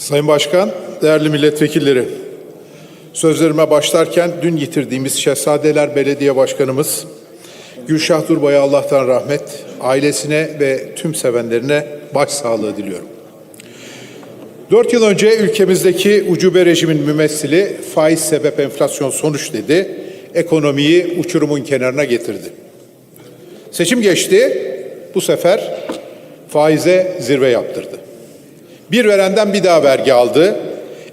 Sayın Başkan, değerli milletvekilleri, sözlerime başlarken dün yitirdiğimiz Şehzadeler Belediye Başkanımız Gülşah Durbay'a Allah'tan rahmet, ailesine ve tüm sevenlerine başsağlığı diliyorum. Dört yıl önce ülkemizdeki ucube rejimin mümessili faiz sebep enflasyon sonuç dedi, ekonomiyi uçurumun kenarına getirdi. Seçim geçti, bu sefer faize zirve yaptırdı. Bir verenden bir daha vergi aldı.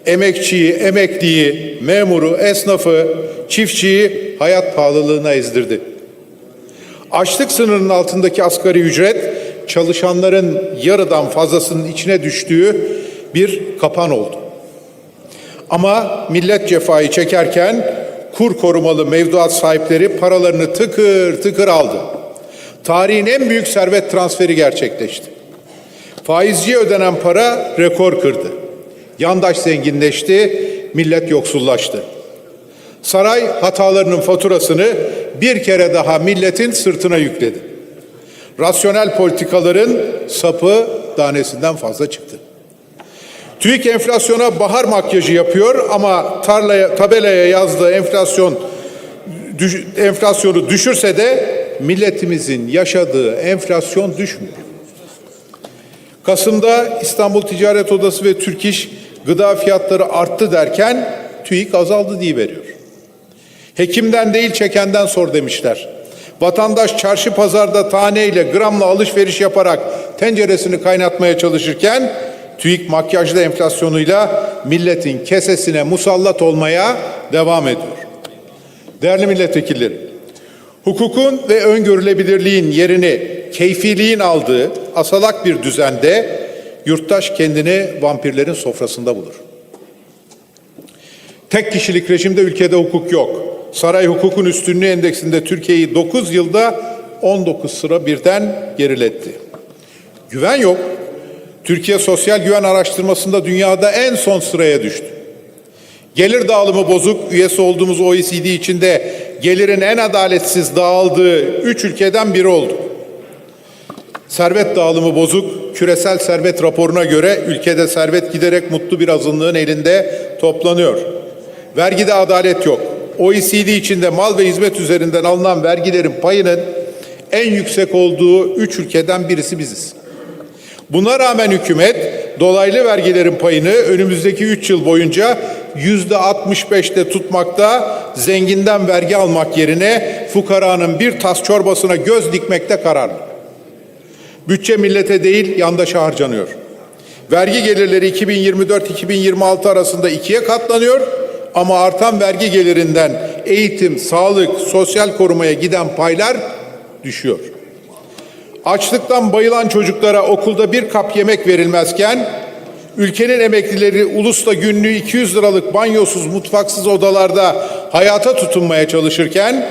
Emekçiyi, emekliyi, memuru, esnafı, çiftçiyi hayat pahalılığına ezdirdi. Açlık sınırının altındaki asgari ücret çalışanların yarıdan fazlasının içine düştüğü bir kapan oldu. Ama millet cefayı çekerken kur korumalı mevduat sahipleri paralarını tıkır tıkır aldı. Tarihin en büyük servet transferi gerçekleşti. Faizciye ödenen para rekor kırdı. Yandaş zenginleşti, millet yoksullaştı. Saray hatalarının faturasını bir kere daha milletin sırtına yükledi. Rasyonel politikaların sapı tanesinden fazla çıktı. TÜİK enflasyona bahar makyajı yapıyor ama tarlaya, tabelaya yazdığı enflasyon düş, enflasyonu düşürse de milletimizin yaşadığı enflasyon düşmüyor. Kasım'da İstanbul Ticaret Odası ve Türk İş gıda fiyatları arttı derken TÜİK azaldı diye veriyor. Hekimden değil çekenden sor demişler. Vatandaş çarşı pazarda taneyle gramla alışveriş yaparak tenceresini kaynatmaya çalışırken TÜİK makyajlı enflasyonuyla milletin kesesine musallat olmaya devam ediyor. Değerli milletvekilleri, hukukun ve öngörülebilirliğin yerini keyfiliğin aldığı asalak bir düzende yurttaş kendini vampirlerin sofrasında bulur. Tek kişilik rejimde ülkede hukuk yok. Saray hukukun üstünlüğü endeksinde Türkiye'yi 9 yılda 19 sıra birden geriletti. Güven yok. Türkiye sosyal güven araştırmasında dünyada en son sıraya düştü. Gelir dağılımı bozuk, üyesi olduğumuz OECD içinde gelirin en adaletsiz dağıldığı üç ülkeden biri oldu. Servet dağılımı bozuk, küresel servet raporuna göre ülkede servet giderek mutlu bir azınlığın elinde toplanıyor. Vergide adalet yok. OECD içinde mal ve hizmet üzerinden alınan vergilerin payının en yüksek olduğu üç ülkeden birisi biziz. Buna rağmen hükümet dolaylı vergilerin payını önümüzdeki 3 yıl boyunca yüzde 65'te tutmakta, zenginden vergi almak yerine fukaranın bir tas çorbasına göz dikmekte kararlı. Bütçe millete değil yandaşa harcanıyor. Vergi gelirleri 2024-2026 arasında ikiye katlanıyor ama artan vergi gelirinden eğitim, sağlık, sosyal korumaya giden paylar düşüyor. Açlıktan bayılan çocuklara okulda bir kap yemek verilmezken ülkenin emeklileri ulusta günlüğü 200 liralık banyosuz, mutfaksız odalarda hayata tutunmaya çalışırken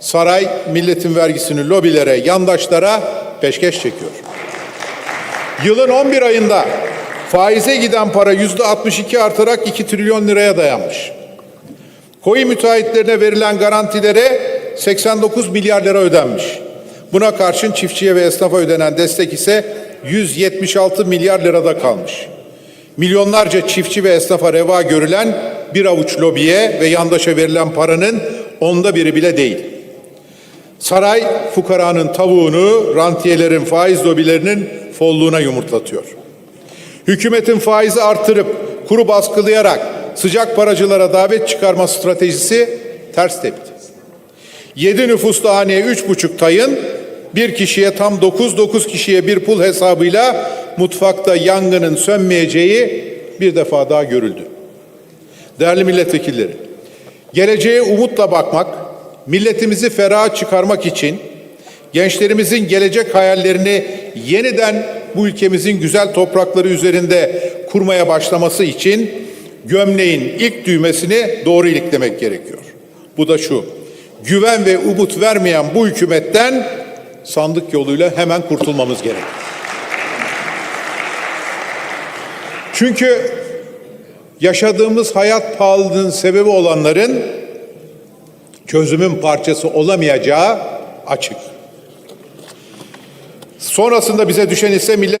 saray milletin vergisini lobilere, yandaşlara peşkeş çekiyor. Yılın 11 ayında faize giden para yüzde 62 artarak 2 trilyon liraya dayanmış. Koyu müteahhitlerine verilen garantilere 89 milyar lira ödenmiş. Buna karşın çiftçiye ve esnafa ödenen destek ise 176 milyar lirada kalmış. Milyonlarca çiftçi ve esnafa reva görülen bir avuç lobiye ve yandaşa verilen paranın onda biri bile değil. Saray fukaranın tavuğunu rantiyelerin faiz lobilerinin folluğuna yumurtlatıyor. Hükümetin faizi artırıp kuru baskılayarak sıcak paracılara davet çıkarma stratejisi ters tepti. 7 nüfuslu haneye 3,5 tayın bir kişiye tam 9 9 kişiye bir pul hesabıyla mutfakta yangının sönmeyeceği bir defa daha görüldü. Değerli milletvekilleri, geleceğe umutla bakmak, milletimizi feraha çıkarmak için gençlerimizin gelecek hayallerini yeniden bu ülkemizin güzel toprakları üzerinde kurmaya başlaması için gömleğin ilk düğmesini doğru iliklemek gerekiyor. Bu da şu, güven ve umut vermeyen bu hükümetten sandık yoluyla hemen kurtulmamız gerek. Çünkü yaşadığımız hayat pahalılığının sebebi olanların çözümün parçası olamayacağı açık. Sonrasında bize düşen ise millet